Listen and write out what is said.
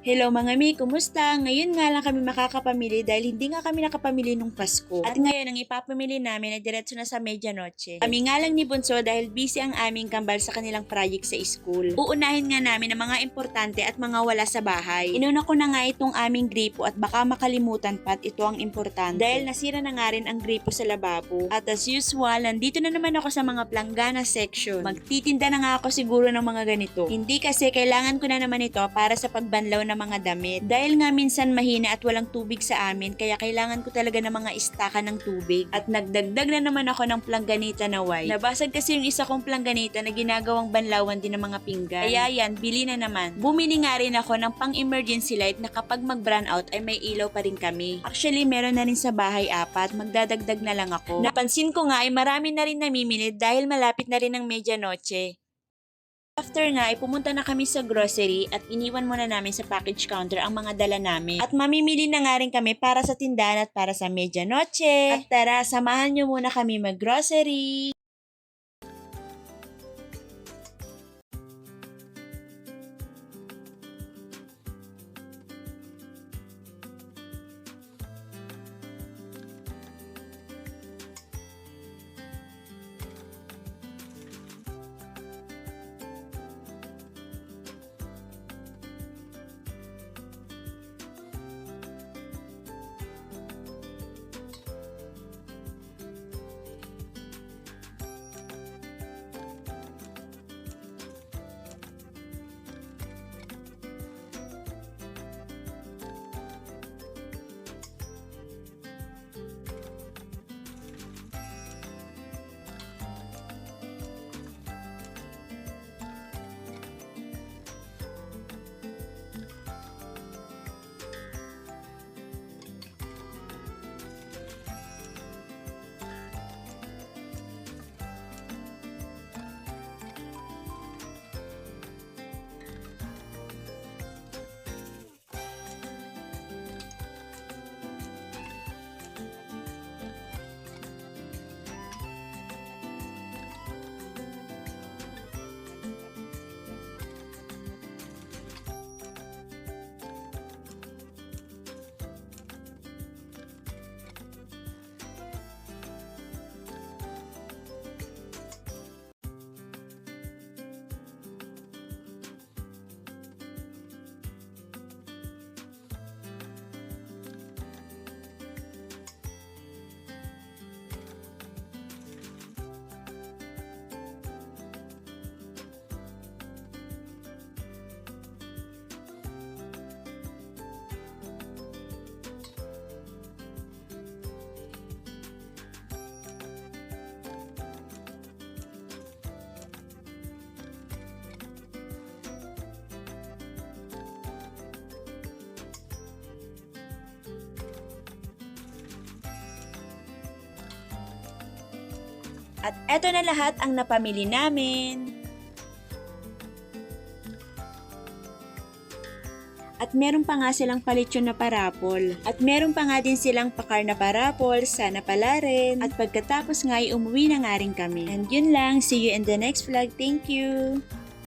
Hello mga mi, kumusta? Ngayon nga lang kami makakapamili dahil hindi nga kami nakapamili nung Pasko. At ngayon ang ipapamili namin ay diretso na sa medianoche. Kami nga lang ni Bunso dahil busy ang aming kambal sa kanilang project sa school. Uunahin nga namin ang mga importante at mga wala sa bahay. Inuna ko na nga itong aming gripo at baka makalimutan pa at ito ang importante. Dahil nasira na nga rin ang gripo sa lababo. At as usual, nandito na naman ako sa mga planggana section. Magtitinda na nga ako siguro ng mga ganito. Hindi kasi kailangan ko na naman ito para sa pagbanlaw ng mga damit. Dahil nga minsan mahina at walang tubig sa amin, kaya kailangan ko talaga ng mga istaka ng tubig. At nagdagdag na naman ako ng plangganita na white. Nabasag kasi yung isa kong plangganita na ginagawang banlawan din ng mga pinggan. Kaya yan, bili na naman. Bumili nga rin ako ng pang-emergency light na kapag mag-brown out ay may ilaw pa rin kami. Actually, meron na rin sa bahay apat. Magdadagdag na lang ako. Napansin ko nga ay marami na rin namimili dahil malapit na rin ang medianoche. After nga, ay pumunta na kami sa grocery at iniwan muna namin sa package counter ang mga dala namin. At mamimili na nga rin kami para sa tindahan at para sa medianoche. At tara, samahan nyo muna kami mag-grocery. At eto na lahat ang napamili namin. At meron pa nga silang palitsyon na parapol. At meron pa nga din silang pakar na parapol, sana pala rin. At pagkatapos nga ay umuwi na nga rin kami. And yun lang, see you in the next vlog. Thank you!